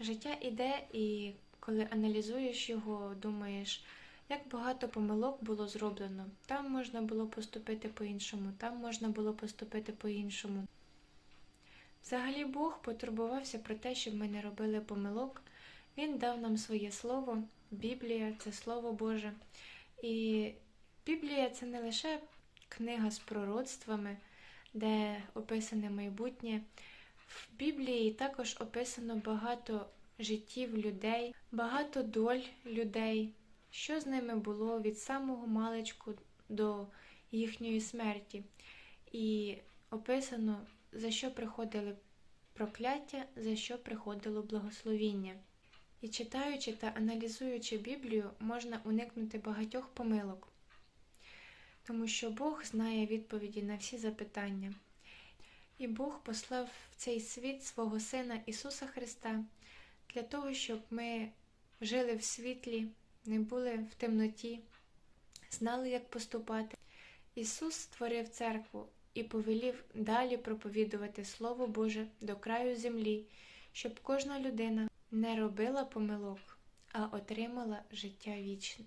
Життя іде, і коли аналізуєш його, думаєш, як багато помилок було зроблено. Там можна було поступити по-іншому, там можна було поступити по-іншому. Взагалі Бог потурбувався про те, щоб ми не робили помилок. Він дав нам своє слово, Біблія це Слово Боже. І Біблія це не лише книга з пророцтвами, де описане майбутнє. В Біблії також описано багато життів людей, багато доль людей, що з ними було від самого маличку до їхньої смерті. І описано, за що приходили прокляття, за що приходило благословіння. І читаючи та аналізуючи Біблію, можна уникнути багатьох помилок, тому що Бог знає відповіді на всі запитання. І Бог послав в цей світ свого Сина Ісуса Христа для того, щоб ми жили в світлі, не були в темноті, знали, як поступати. Ісус створив церкву і повелів далі проповідувати Слово Боже до краю землі, щоб кожна людина не робила помилок, а отримала життя вічне.